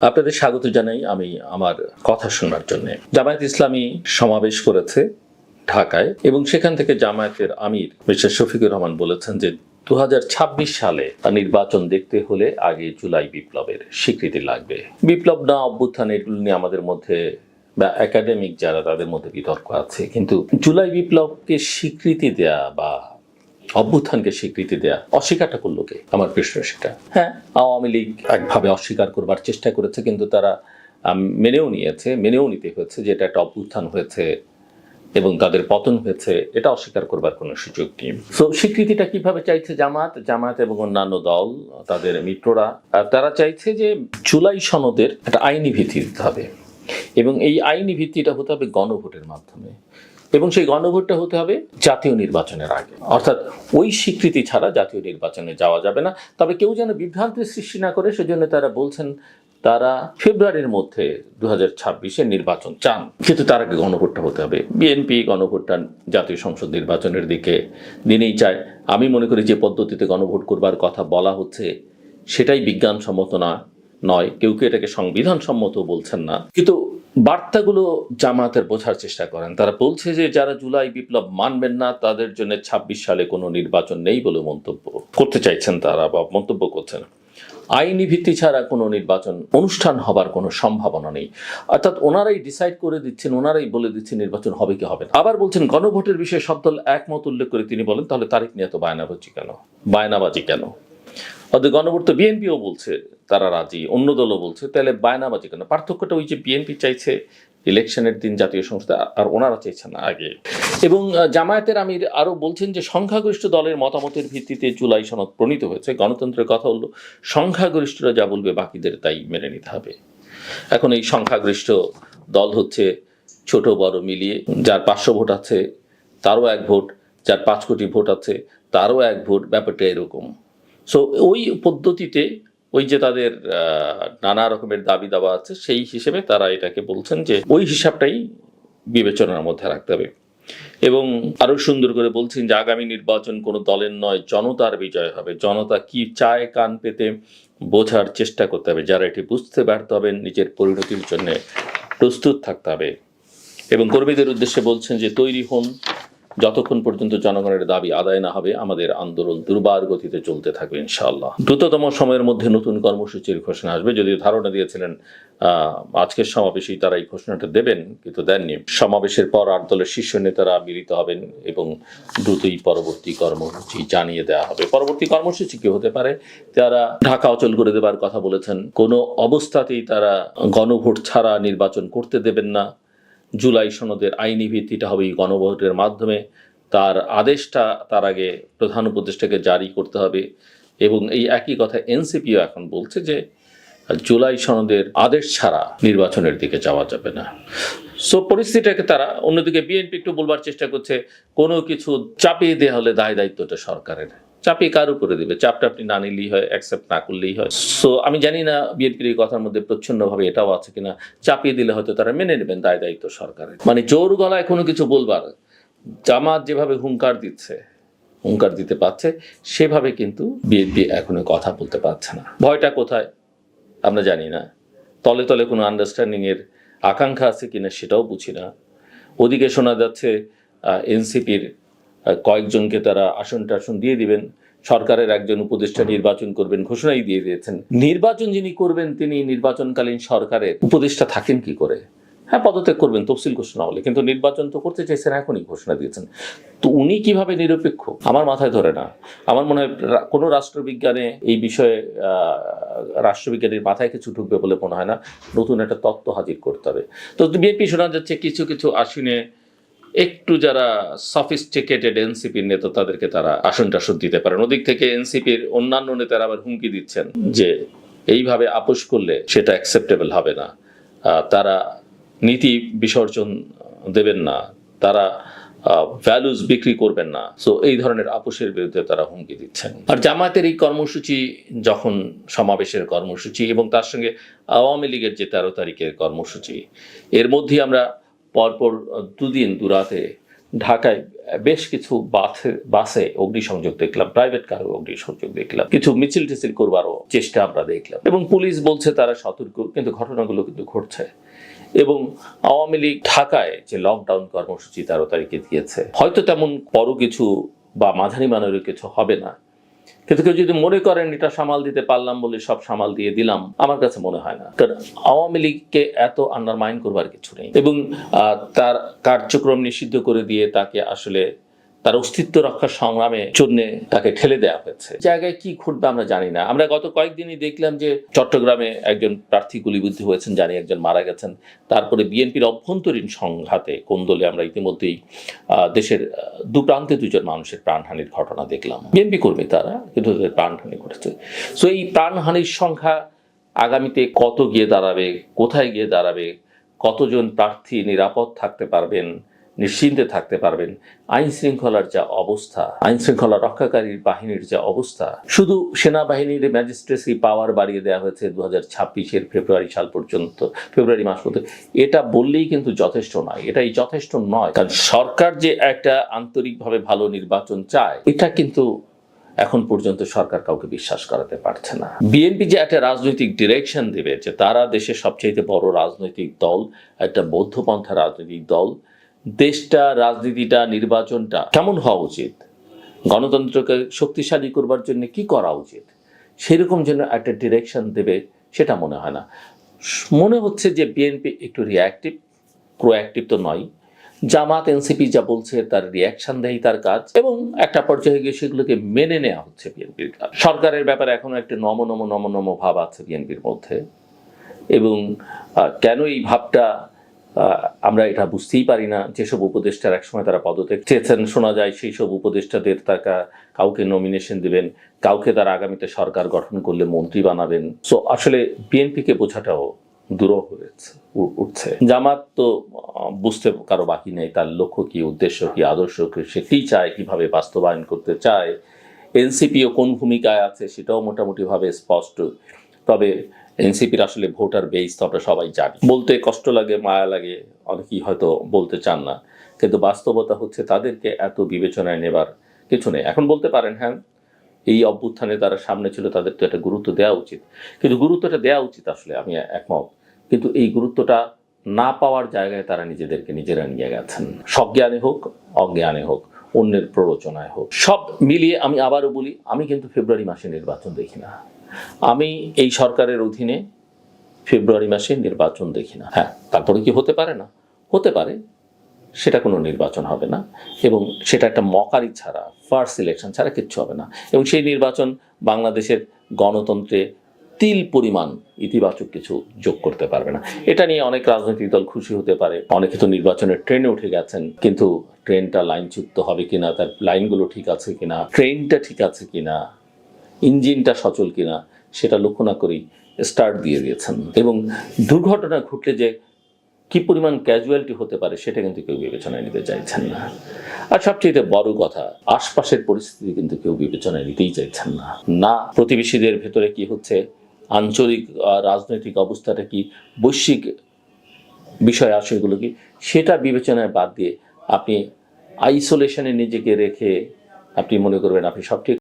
আপনাদের স্বাগত জানাই আমি আমার কথা শোনার জন্য। জামায়াত ইসলামী সমাবেশ করেছে ঢাকায় এবং সেখান থেকে জামায়াতের আমির মিস্টার শফিকুর রহমান বলেছেন যে দু হাজার ছাব্বিশ সালে নির্বাচন দেখতে হলে আগে জুলাই বিপ্লবের স্বীকৃতি লাগবে। বিপ্লব না অভ্যুত্থান, এগুলো নিয়ে আমাদের মধ্যে বা একাডেমিক যারা, তাদের মধ্যে বিতর্ক আছে। কিন্তু জুলাই বিপ্লবকে স্বীকৃতি দেয়া বা অভ্যুত্থানকে স্বীকৃতি দেয়া অস্বীকারটা করল কে? আমার প্রশ্ন সেটা। হ্যাঁ। আওয়ামী লীগ একভাবে অস্বীকার করবার চেষ্টা করেছে কিন্তু তারা মেনেও নিয়েছে মেনেও নিতে হয়েছে যে এটা একটা অভ্যুত্থান হয়েছে এবং তাদের পতন হয়েছে এটা অস্বীকার করবার কোনো সুযোগ নেই। তো স্বীকৃতিটা কীভাবে চাইছে জামাত? জামাত এবং অন্যান্য দল তাদের মিত্ররা তারা চাইছে যে জুলাই সনদের একটা আইনি ভিত্তি দিতে হবে। এবং এই আইনি ভিত্তিটা হতে হবে গণভোটের মাধ্যমে। এবং সেই গণভোটটা হতে হবে জাতীয় নির্বাচনের আগে। অর্থাৎ ওই স্বীকৃতি ছাড়া জাতীয় নির্বাচনে যাওয়া যাবে না। তবে কেউ যেন বিভ্রান্তির সৃষ্টি না করে, সেজন্য তারা বলছেন তারা ফেব্রুয়ারির মধ্যে দু হাজার নির্বাচন চান। কিন্তু তার আগে গণভোটটা হতে হবে। বিএনপি গণভোটটা জাতীয় সংসদ নির্বাচনের দিকে দিনেই চায়। আমি মনে করি যে পদ্ধতিতে গণভোট করবার কথা বলা হচ্ছে, সেটাই বিজ্ঞানসম্মত না। নয়, কেউ কেউ এটাকে সংবিধান সম্মত বলছেন না। কিন্তু বার্তাগুলো জামাতের বোঝার চেষ্টা করেন। তারা বলছে যে যারা জুলাই বিপ্লব মানবেন না, তাদের জন্য ছাব্বিশ সালে কোনো নির্বাচন নেই বলে মন্তব্য করতে চাইছেন তারা বা মন্তব্য করছেন। আইনি ভিত্তি ছাড়া কোনো নির্বাচন, অনুষ্ঠান হবার কোনো সম্ভাবনা নেই। অর্থাৎ ওনারাই ডিসাইড করে দিচ্ছেন, ওনারাই বলে দিচ্ছেন নির্বাচন হবে কি হবে না। আবার বলছেন, গণভোটের বিষয়ে সব দল একমত উল্লেখ করে তিনি বলেন, তাহলে তারিখ নিয়ে এত বায়নাবাজি কেন? বায়নাবাজি কেন? অর্থাৎ গণভোট তো বিএনপিও বলছে, তারা রাজি, অন্য দলও বলছে, তাহলে বায়নাবাজি কেন? পার্থক্যটা ওই যে বিএনপি চাইছে ইলেকশনের দিন জাতীয় সংস্থা আর ওনারা চাইছেন আগে। এবং জামায়াতের আমির আরও বলছেন যে সংখ্যাগরিষ্ঠ দলের মতামতের ভিত্তিতে জুলাই সনদ প্রণীত হয়েছে। গণতন্ত্রের কথা হলো, সংখ্যাগরিষ্ঠরা যা বলবে বাকিদের তাই মেনে নিতে হবে। এখন এই সংখ্যাগরিষ্ঠ দল হচ্ছে ছোট, বড়, মিলিয়ে, যার পাঁচশো ভোট আছে, তারও এক ভোট, যার পাঁচ কোটি ভোট আছে, তারও এক ভোট, ব্যাপারটা এরকম। সো ওই পদ্ধতিতে ওই যে তাদের নানা রকমের দাবি দাবা আছে, সেই হিসেবে তারা এটাকে বলছেন যে ওই হিসাবটাই বিবেচনার মধ্যে রাখতে হবে। এবং আরও সুন্দর করে বলছেন যে আগামী নির্বাচন কোনো দলের নয়, জনতার বিজয় হবে। জনতা কি চায় কান পেতে বোঝার চেষ্টা করতে হবে। যারা এটি বুঝতে ব্যর্থ হবেন, নিজের পরিণতির জন্য প্রস্তুত থাকতে হবে। এবং কর্মীদের উদ্দেশ্যে বলছেন যে তৈরি হন যতক্ষণ পর্যন্ত জনগণের দাবি আদায় না হবে, আমাদের আন্দোলন দুর্বার গতিতে চলতে থাকবে ইনশাআল্লাহ। দ্রুততম সময়ের মধ্যে নতুন কর্মসূচির ঘোষণা আসবে। যদিও ধারণা দিয়েছিলেন আজকের সমাবেশেই তারা এই ঘোষণাটা দেবেন, কিন্তু দেননি। সমাবেশের পর আট দলের শীর্ষ নেতারা মিলিত হবেন এবং দ্রুতই পরবর্তী কর্মসূচি জানিয়ে দেওয়া হবে। পরবর্তী কর্মসূচি কি হতে পারে? তারা ঢাকা অচল করে দেবার কথা বলেছেন। কোনো অবস্থাতেই তারা গণভোট ছাড়া নির্বাচন করতে দেবেন না। জুলাই সনদের আইনি ভিত্তিটা হবে গণভোটের মাধ্যমে। তার আদেশটা তার আগে প্রধান উপদেষ্টাকে জারি করতে হবে এবং এই একই কথা এনসিপিও এখন বলছে যে জুলাই সনদের আদেশ ছাড়া নির্বাচনের দিকে যাওয়া যাবে না। সো পরিস্থিতিটাকে তারা অন্যদিকে বিএনপি একটু বলবার চেষ্টা করছে, কোনো কিছু চাপিয়ে দেওয়া হলে দায় দায়িত্বটা সরকারের। চাপিয়ে কার উপরে দিবে? চাপটা আপনি না নিলেই হয় অ্যাকসেপ্ট না করলেই হয়। সো আমি জানি না বিএনপির এই কথার মধ্যে প্রচ্ছন্নভাবে এটাও আছে কিনা। চাপিয়ে দিলে হয়তো তারা মেনে নেবেন দায় দায়িত্ব সরকারের। মানে জোর গলায় কোনো কিছু বলবার, জামাত যেভাবে হুঙ্কার দিচ্ছে, হুঙ্কার দিতে পারছে, সেভাবে কিন্তু বিএনপি এখনও কথা বলতে পারছে না। ভয়টা কোথায়? আমরা জানি না। তলে তলে কোনো আন্ডারস্ট্যান্ডিংয়ের আকাঙ্ক্ষা আছে কিনা সেটাও বুঝি না। ওদিকে শোনা যাচ্ছে এনসিপির কয়েকজনকে তারা আসন টাসন দিয়ে দিবেন। সরকারের একজন উপদেষ্টা নির্বাচন করবেন ঘোষণাই দিয়ে দিয়েছেন। নির্বাচন যিনি করবেন, তিনি নির্বাচনকালীন সরকারের উপদেষ্টা থাকেন কি করে? হ্যাঁ পদত্যাগ করবেন তফসিল ঘোষণা হলে। কিন্তু নির্বাচন তো করতে চাইছেন, এখনই ঘোষণা দিয়েছেন। তো উনি কীভাবে নিরপেক্ষ? আমার মাথায় ধরে না। আমার মনে হয় কোনো রাষ্ট্রবিজ্ঞানে এই বিষয়ে রাষ্ট্রবিজ্ঞানীর মাথায় কিছু ঢুকবে বলে মনে হয় না। নতুন একটা তত্ত্ব হাজির করতে হবে। তো বিএনপি শোনা যাচ্ছে কিছু কিছু আসনে একটু যারা সফিস্টিকেটেড এনসিপির নেতা, তাদেরকে তারা আসন টাসন দিতে পারেন। ওদিক থেকে এনসিপির অন্যান্য নেতারা আবার হুমকি দিচ্ছেন যে এইভাবে আপোষ করলে সেটা অ্যাকসেপ্টেবল হবে না। তারা নীতি বিসর্জন দেবেন না। তারা ভ্যালুজ বিক্রি করবেন না। সো এই ধরনের আপোষের বিরুদ্ধে তারা হুমকি দিচ্ছেন। আর জামায়াতের এই কর্মসূচি যখন সমাবেশের কর্মসূচি এবং তার সঙ্গে আওয়ামী লীগের যে তেরো তারিখের কর্মসূচি, এর মধ্যে আমরা পরপর দুদিন, দুরাতে ঢাকায় বেশ কিছু বাসে বাসে অগ্নিসংযোগ দেখলাম প্রাইভেট কারও অগ্নিসংযোগ দেখলাম। কিছু মিছিল টিছিল করবারও চেষ্টা আমরা দেখলাম এবং পুলিশ বলছে তারা সতর্ক, কিন্তু ঘটনাগুলো কিন্তু ঘটছে এবং আওয়ামী লীগ ঢাকায় যে লকডাউন কর্মসূচি তেরো তারিখে দিয়েছে, হয়তো তেমন বড় কিছু বা মাঝারি মানের কিছু হবে না। কিন্তু কেউ যদি মনে করেন এটা সামাল দিতে পারলাম বলে সব সামাল দিয়ে দিলাম, আমার কাছে মনে হয় না। কারণ আওয়ামী লীগকে এত আন্ডারমাইন করবার কিছু নেই। এবং তার কার্যক্রম নিষিদ্ধ করে দিয়ে তাকে আসলে তার অস্তিত্ব রক্ষার সংগ্রামে জন্য তাকে ঠেলে দেওয়া হয়েছে। জায়গায় কি ঘটবে আমরা জানি না। আমরা গত কয়েকদিনই দেখলাম যে চট্টগ্রামে একজন প্রার্থী গুলিবিদ্ধ হয়েছেন, জানি একজন মারা গেছেন। তারপরে বিএনপির অভ্যন্তরীণ সংঘাতে কোন্দলে আমরা ইতিমধ্যেই দেশের দু প্রান্তে দুজন মানুষের প্রাণহানির ঘটনা দেখলাম। বিএনপি কর্মী তারা, কিন্তু তাদের প্রাণহানি ঘটেছে। সো এই প্রাণহানির সংখ্যা আগামীতে কত গিয়ে দাঁড়াবে, কোথায় গিয়ে দাঁড়াবে, কতজন প্রার্থী নিরাপদ থাকতে পারবেন নিশ্চিন্তে থাকতে পারবেন। আইন শৃঙ্খলার যা অবস্থা, আইন শৃঙ্খলা রক্ষাকারী বাহিনীর যা অবস্থা, শুধু সেনাবাহিনীর ম্যাজিস্ট্রেসি পাওয়ার বাড়িয়ে দেওয়া হয়েছে দু হাজার ছাব্বিশের ফেব্রুয়ারি সাল পর্যন্ত, ফেব্রুয়ারি মাস পর্যন্ত। এটা বললেই কিন্তু যথেষ্ট নয়, এটাই যথেষ্ট নয়। কারণ সরকার যে একটা আন্তরিকভাবে ভালো নির্বাচন চায়, এটা কিন্তু এখন পর্যন্ত সরকার কাউকে বিশ্বাস করাতে পারছে না। বিএনপি যে একটা রাজনৈতিক ডিরেকশন দেবে, যে তারা দেশের সবচেয়ে বড় রাজনৈতিক দল, একটা বৌদ্ধপন্থা রাজনৈতিক দল দেশটা, রাজনীতিটা, নির্বাচনটা কেমন হওয়া উচিত? গণতন্ত্রকে শক্তিশালী করবার জন্য কি করা উচিত? সেরকম যেন একটা ডিরেকশন দেবে, সেটা মনে হয় না। মনে হচ্ছে যে বিএনপি একটু রিয়াক্টিভ প্রোঅ্যাক্টিভ তো নয়। জামাত এনসিপি যা বলছে, তার রিয়াকশন দেয় তার কাজ এবং একটা পর্যায়ে গিয়ে সেগুলোকে মেনে নেওয়া হচ্ছে বিএনপির কাজ। সরকারের ব্যাপারে এখনও একটা নম নম নম নম ভাব আছে বিএনপির মধ্যে এবং কেন এই ভাবটা আমরা এটা বুঝতেই পারি না যেসব উপদেষ্টার একসময় তারা পদত্যাগ চেয়েছেন। শোনা যায় সেই সব উপদেষ্টাদের তারা কাউকে নমিনেশন দিবেন, কাউকে তারা আগামীতে সরকার গঠন করলে মন্ত্রী বানাবেন। সো আসলে বিএনপিকে বোঝাটাও দূরও হয়েছে উঠছে। জামাত তো বুঝতে কারও বাকি নেই, তার লক্ষ্য কি, উদ্দেশ্য কি, আদর্শ কি, সে কি চায়, কীভাবে বাস্তবায়ন করতে চায়? এনসিপিও কোন ভূমিকায় আছে সেটাও মোটামুটিভাবে স্পষ্ট। তবে এনসিপির আসলে ভোটার বেস তো আমরা সবাই জানি। বলতে কষ্ট লাগে, মায়া লাগে, অনেকেই হয়তো বলতে চান না। কিন্তু বাস্তবতা হচ্ছে তাদেরকে এত বিবেচনায় নেবার কিছু নেই। এখন বলতে পারেন হ্যাঁ এই অভ্যুত্থানে তারা সামনে ছিল, তাদের তো একটা গুরুত্ব দেওয়া উচিত। কিন্তু গুরুত্বটা দেওয়া উচিত আসলে, আমি একমত। কিন্তু এই গুরুত্বটা না পাওয়ার জায়গায় তারা নিজেদেরকে নিজেরা নিয়ে গেছেন। সজ্ঞানে হোক, অজ্ঞানে হোক, অন্যের প্ররোচনায় হোক, সব মিলিয়ে আমি আবারও বলি, আমি কিন্তু ফেব্রুয়ারি মাসে নির্বাচন দেখি না। আমি এই সরকারের অধীনে ফেব্রুয়ারি মাসে নির্বাচন দেখি না। হ্যাঁ তারপরে কি হতে পারে না? হতে পারে। সেটা কোনো নির্বাচন হবে না এবং সেটা একটা মকারি ছাড়া ফার্স্ট সিলেকশন ছাড়া কিচ্ছু হবে না এবং সেই নির্বাচন বাংলাদেশের গণতন্ত্রে তিল পরিমাণ ইতিবাচক কিছু যোগ করতে পারবে না। এটা নিয়ে অনেক রাজনৈতিক দল খুশি হতে পারে। অনেকে তো নির্বাচনের ট্রেনে উঠে গেছেন, কিন্তু ট্রেনটা লাইনচ্যুত হবে কিনা, তার লাইনগুলো ঠিক আছে কিনা ট্রেনটা ঠিক আছে কিনা ইঞ্জিনটা সচল কিনা, সেটা লক্ষ্য না করেই স্টার্ট দিয়ে দিয়েছেন। এবং দুর্ঘটনা ঘটলে যে কি পরিমাণ ক্যাজুয়ালিটি হতে পারে, সেটা কিন্তু কেউ বিবেচনায় নিতে চাইছেন না। আর সবচেয়ে বড় কথা, আশপাশের পরিস্থিতি কিন্তু কেউ বিবেচনায় নিতেই চাইছেন না। না, প্রতিবেশীদের ভেতরে কি হচ্ছে, আঞ্চলিক রাজনৈতিক অবস্থাটা কি, বৈশ্বিক বিষয় আশয়গুলো কি, সেটা বিবেচনায় বাদ দিয়ে আপনি আইসোলেশনে নিজেকে রেখে আপনি মনে করবেন আপনি সব ঠিক